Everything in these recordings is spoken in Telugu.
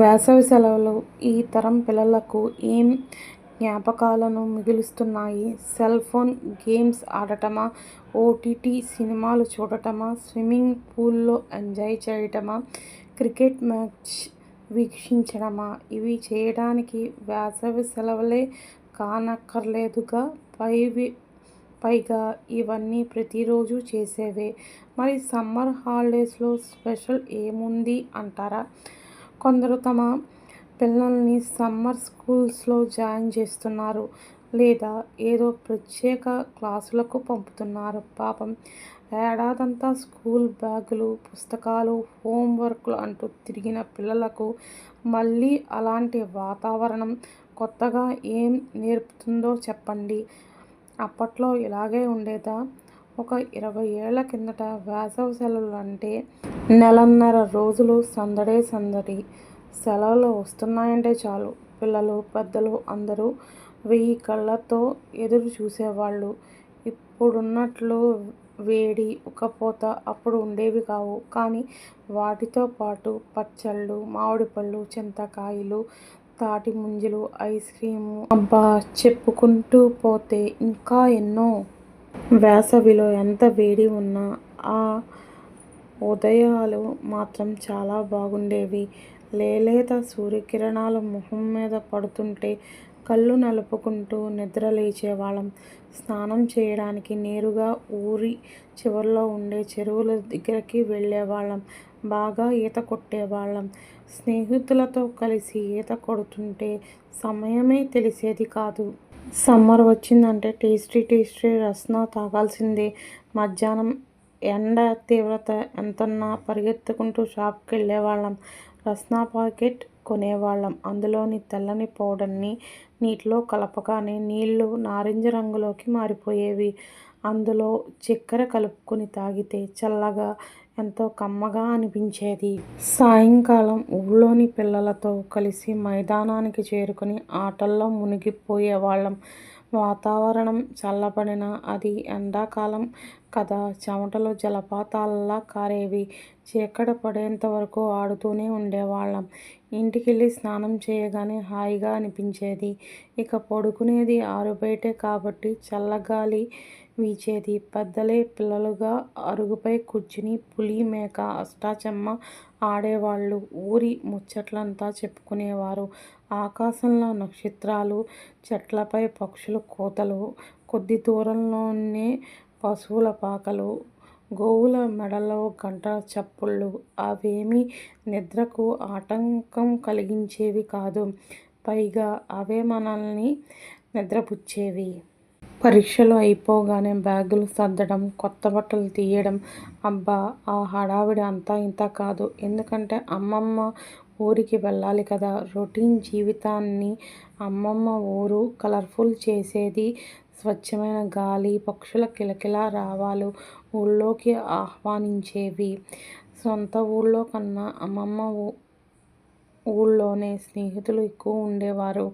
వేసవి సెలవులు ఈ తరం పిల్లలకు ఏం జ్ఞాపకాలను మిగులుస్తున్నాయి? సెల్ ఫోన్ గేమ్స్ ఆడటమా? ఓటీటీ సినిమాలు చూడటమా? స్విమ్మింగ్ పూల్లో ఎంజాయ్ చేయటమా? క్రికెట్ మ్యాచ్ వీక్షించడమా? ఇవి చేయడానికి వేసవి సెలవులే కానక్కర్లేదుగా పైవి పైగా ఇవన్నీ ప్రతిరోజు చేసేవే! మరి సమ్మర్ హాలిడేస్లో స్పెషల్ ఏముంది అంటారా? కొందరు తమ పిల్లల్ని సమ్మర్ స్కూల్స్లో జాయిన్ చేస్తున్నారు. లేదా ఏదో ప్రత్యేక క్లాసులకు పంపుతున్నారు. పాపం ఏడాదంతా స్కూల్ బ్యాగులు, పుస్తకాలు, హోంవర్క్లు అంటూ తిరిగిన పిల్లలకు మళ్ళీ అలాంటి వాతావరణం కొత్తగా ఏం నేర్పుతుందో చెప్పండి. అప్పట్లో ఇలాగే ఉండేదా? ఒక ఇరవై ఏళ్ళ కిందట వేసవి సెలవులు అంటే నెలన్నర రోజులు సందడే సందడి. సెలవులు వస్తున్నాయంటే చాలు పిల్లలు, పెద్దలు అందరూ వెయ్యి కళ్ళతో ఎదురు చూసేవాళ్ళు ఇప్పుడున్నట్లు వేడి, ఉక్కపోత అప్పుడు ఉండేవి కావు. కానీ వాటితో పాటు పచ్చళ్ళు మామిడి పళ్ళు చింతకాయలు, తాటిముంజలు, ఐస్ క్రీము అబ్బా చెప్పుకుంటూ పోతే ఇంకా ఎన్నో! వేసవిలో ఎంత వేడి ఉన్నా ఆ ఉదయాలు మాత్రం చాలా బాగుండేవి. లేలేత సూర్యకిరణాలు మొహం మీద పడుతుంటే కళ్ళు నలుపుకుంటూ నిద్ర లేచేవాళ్ళం. స్నానం చేయడానికి నేరుగా ఊరి చివర్లో ఉండే చెరువుల దగ్గరికి వెళ్ళేవాళ్ళం. బాగా ఈత కొట్టేవాళ్ళం. స్నేహితులతో కలిసి ఈత కొడుతుంటే సమయమే తెలిసేది కాదు. సమ్మర్ వచ్చిందంటే టేస్టీ టేస్టీ రస్నా తాగాల్సిందే. మధ్యాహ్నం ఎండ తీవ్రత ఎంతన్నా పరిగెత్తుకుంటూ షాప్కి వెళ్ళేవాళ్ళం రస్నా ప్యాకెట్ కొనేవాళ్ళం అందులోని తెల్లని పౌడర్ని నీటిలో కలపగానే నీళ్ళు నారింజ రంగులోకి మారిపోయేవి. అందులో చక్కెర కలుపుకొని తాగితే చల్లగా, ఎంతో కమ్మగా అనిపించేది. సాయంకాలం ఊళ్ళోని పిల్లలతో కలిసి మైదానానికి చేరుకుని ఆటల్లో మునిగిపోయేవాళ్ళం వాతావరణం చల్లబడినా అది ఎండాకాలం కదా చెమటలు జలపాతాల్లా కారేవి. చీకటి పడేంత వరకు ఆడుతూనే ఉండేవాళ్ళం ఇంటికెళ్ళి స్నానం చేయగానే హాయిగా అనిపించేది. ఇక పడుకునేది ఆరుబయటే కాబట్టి చల్లగాలి వీచేది. పెద్దలే పిల్లలుగా అరుగుపై కూర్చుని పులి మేక అష్టాచెమ్మా ఆడేవాళ్ళు ఊరి ముచ్చట్లంతా చెప్పుకునేవారు. ఆకాశంలో నక్షత్రాలు, చెట్లపై పక్షుల కూతలు, కొద్ది దూరంలోనే పశువుల పాకలు, గోవుల మెడలో గంట చప్పుళ్ళు అవేమీ నిద్రకు ఆటంకం కలిగించేవి కాదు. పైగా అవే మనల్ని నిద్రపుచ్చేవి. పరీక్షలు అయిపోగానే బ్యాగులు సర్దడం, కొత్త బట్టలు తీయడం అబ్బా ఆ హడావిడి అంతా ఇంత కాదు. ఎందుకంటే అమ్మమ్మ ఊరికి వెళ్ళాలి కదా! రొటీన్ జీవితాన్ని అమ్మమ్మ ఊరు కలర్ఫుల్ చేసేది. స్వచ్ఛమైన గాలి, పక్షుల కిలకిల రావాలు ఊళ్ళోకి ఆహ్వానించేవి. సొంత ఊళ్ళో కన్నా అమ్మమ్మ ఊళ్ళోనే స్నేహితులు ఎక్కువ ఉండేవారు.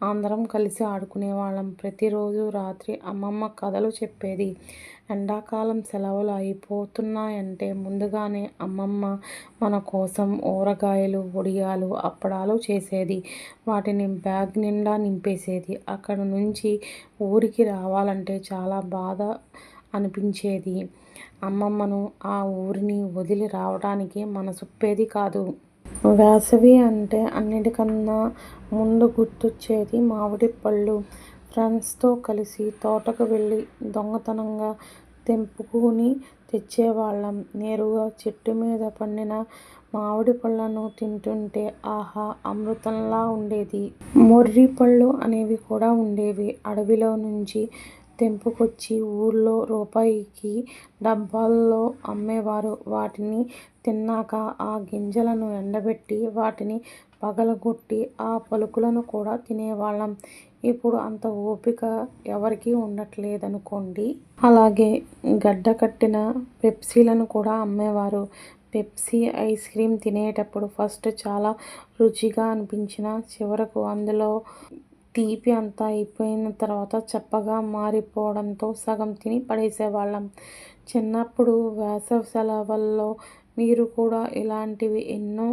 అందరం కలిసి ఆడుకునేవాళ్ళం. ప్రతిరోజు రాత్రి అమ్మమ్మ కథలు చెప్పేది. ఎండాకాలం సెలవులు అయిపోతున్నాయంటే ముందుగానే అమ్మమ్మ మన కోసం ఊరగాయలు, వడియాలు, అప్పడాలు చేసేది. వాటిని బ్యాగ్ నిండా నింపేసేది. అక్కడి నుంచి ఊరికి రావాలంటే చాలా బాధ అనిపించేది. అమ్మమ్మను, ఆ ఊరిని వదిలి రావడానికి మనసొప్పేది కాదు. వేసవి అంటే అన్నిటికన్నా ముందు గుర్తొచ్చేది మామిడి పళ్ళు ఫ్రెండ్స్తో కలిసి తోటకు వెళ్ళి దొంగతనంగా తెంపుకుని తెచ్చేవాళ్ళం నేరుగా చెట్టు మీద పండిన మామిడి పళ్ళను తింటుంటే ఆహా అమృతంలా ఉండేది. మొర్రిపళ్ళు అనేవి కూడా ఉండేవి. అడవిలో నుంచి తెంపుకొచ్చి ఊర్లో రూపాయికి డబ్బాల్లో అమ్మేవారు. వాటిని తిన్నాక ఆ గింజలను ఎండబెట్టి వాటిని పగలగొట్టి ఆ పలుకులను కూడా తినేవాళ్ళం ఇప్పుడు అంత ఓపిక ఎవరికీ ఉండట్లేదనుకోండి. అలాగే గడ్డకట్టిన పెప్సీలను కూడా అమ్మేవారు. పెప్సీ ఐస్ క్రీమ్ తినేటప్పుడు ఫస్ట్ చాలా రుచిగా అనిపించినా చివరకు అందులో తీపి అంతా అయిపోయిన తర్వాత చెప్పగా మారిపోవడంతో సగం తిని పడేసేవాళ్ళం. చిన్నప్పుడు వేసవి సెలవుల్లో మీరు కూడా ఇలాంటివి ఎన్నో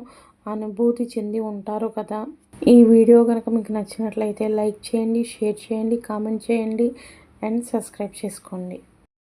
అనుభూతి చెంది ఉంటారు కదా? ఈ వీడియో కనుక మీకు నచ్చినట్లయితే లైక్ చేయండి షేర్ చేయండి కామెంట్ చేయండి అండ్ సబ్స్క్రైబ్ చేసుకోండి.